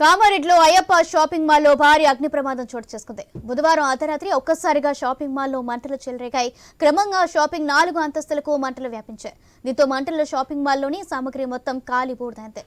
కామారెడ్డిలో అయ్యప్ప షాపింగ్ మాల్లో భారీ అగ్ని ప్రమాదం చోటు చేసుకుంది. బుధవారం అర్ధరాత్రి ఒక్కసారిగా షాపింగ్ మాల్లో మంటలు చెలరేగాయి. క్రమంగా షాపింగ్ నాలుగు అంతస్తులకు మంటలు వ్యాపించాయి. దీంతో మంటల్లో షాపింగ్ మాల్లోని సామగ్రి మొత్తం కాలి బూడిదైంది.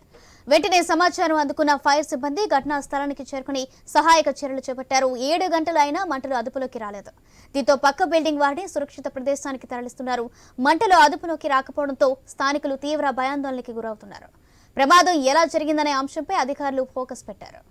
వెంటనే సమాచారం అందుకున్న ఫైర్ సిబ్బంది ఘటనా స్థలానికి చేరుకుని సహాయక చర్యలు చేపట్టారు. ఏడు గంటలు అయినా మంటలు అదుపులోకి రాలేదు. దీంతో పక్క బిల్డింగ్ వాడిని సురక్షిత ప్రదేశానికి తరలిస్తున్నారు. మంటలు అదుపులోకి రాకపోవడంతో స్థానికులు తీవ్ర భయాందోళనకి గురవుతున్నారు. ప్రమాదం ఎలా జరిగిందనే అంశంపై అధికారులు ఫోకస్ పెట్టారు.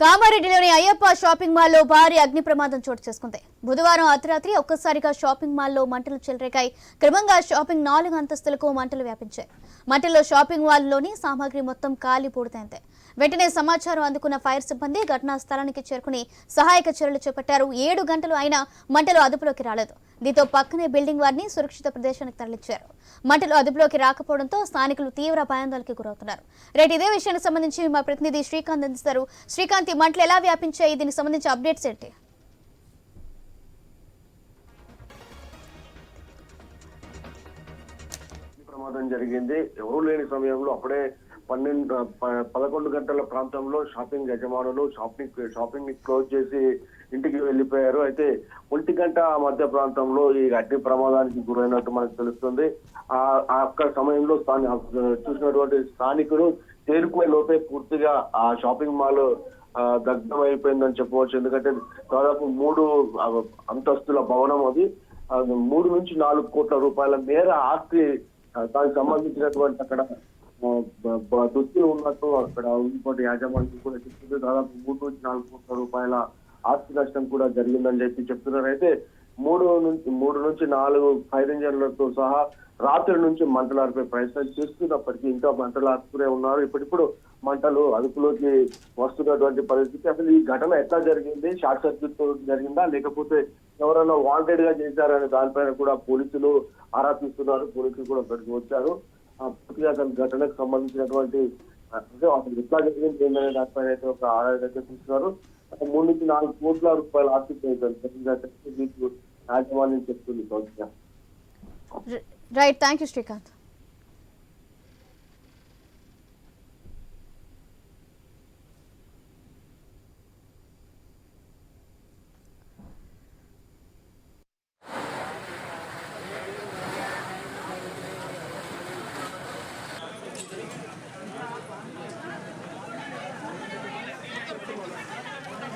కామారెడ్డిలోని అయ్యప్ప షాపింగ్ మాల్లో భారీ అగ్ని ప్రమాదం చోటు చేసుకుంది. బుధవారం అర్ధరాత్రి ఒక్కసారిగా షాపింగ్ మాల్లో మంటలు చెలరేగాయి. క్రమంగా షాపింగ్ నాలుగు అంతస్తులకు మంటలు వ్యాపించాయి. మంటల్లో షాపింగ్ మాల్లోని సామాగ్రి మొత్తం కాలి పూడితైంది వెంటనే సమాచారం అందుకున్న ఫైర్ సిబ్బంది ఘటనా స్థలానికి చేరుకుని సహాయక చర్యలు చేపట్టారు. ఏడు గంటలు అయినా మంటలు అదుపులోకి రాలేదు. దీంతో పక్కనే బిల్డింగ్ వారిని సురక్షిత ప్రదేశానికి తరలించారు. మంటలు అదుపులోకి రాకపోవడంతో స్థానికులు తీవ్ర భయాందోళనకి గురవుతున్నారు. రేటు ఇదే విషయానికి సంబంధించి మా ప్రతినిధి శ్రీకాంత్ అందిస్తారు. శ్రీకాంత్ ఈ మంటలు ఎలా వ్యాపించాయి? దీనికి సంబంధించి అప్డేట్స్ ఏంటి? ప్రమాదం జరిగింది. ఎవరూ లేని సమయంలో అప్పుడే పన్నెండు ప- పదకొండు గంటల ప్రాంతంలో షాపింగ్ యజమానులు షాపింగ్ షాపింగ్ని క్లోజ్ చేసి ఇంటికి వెళ్ళిపోయారు. అయితే ఒంటి గంట మధ్య ప్రాంతంలో ఈ అగ్ని ప్రమాదానికి గురైనట్టు మనకు తెలుస్తుంది. ఆ ఆ ఒక్క సమయంలో స్థాని చూసినటువంటి స్థానికులు చేరుకునే లోపే పూర్తిగా ఆ షాపింగ్ మాల్ దగ్ధం అయిపోయిందని చెప్పవచ్చు. ఎందుకంటే దాదాపు మూడు అంతస్తుల భవనం అది. మూడు నుంచి నాలుగు కోట్ల రూపాయల మేర ఆస్తి దానికి సంబంధించినటువంటి అక్కడ ఆ, దుస్తులు ఉన్నట్టు అక్కడ ఇంకోటి యాజమాన్యం కూడా చెప్తుంది. దాదాపు మూడు నుంచి నాలుగు కోట్ల రూపాయల ఆస్తి నష్టం కూడా జరిగిందని చెప్పి చెప్తున్నారు. అయితే మూడు నుంచి మూడు నుంచి నాలుగు ఫైర్ ఇంజన్లతో సహా రాత్రి నుంచి మంటలు ప్రయత్నం చేస్తున్నప్పటికీ ఇంకా మంటలు ఉన్నారు. ఇప్పుడిప్పుడు మంటలు అదుపులోకి వస్తున్నటువంటి పరిస్థితి. అసలు ఈ ఘటన ఎట్లా జరిగింది? షార్ట్ సర్క్యూట్తో జరిగిందా? లేకపోతే ఎవరైనా వాంటెడ్గా చేశారనే దానిపైన కూడా పోలీసులు ఆరా తీస్తున్నారు. పోలీసులు కూడా ఇక్కడికి వచ్చారు. ఆ, పూర్తిగా అసలు ఘటనకు సంబంధించినటువంటి అంటే అసలు ఎట్లా జరిగింది ఏంటనే దానిపైన అయితే ఒక ఆరాధన తీస్తున్నారు మూడు నుంచి నాలుగు కోట్ల రూపాయల ఆస్తి as you want to because right. Thank you, Srikanth.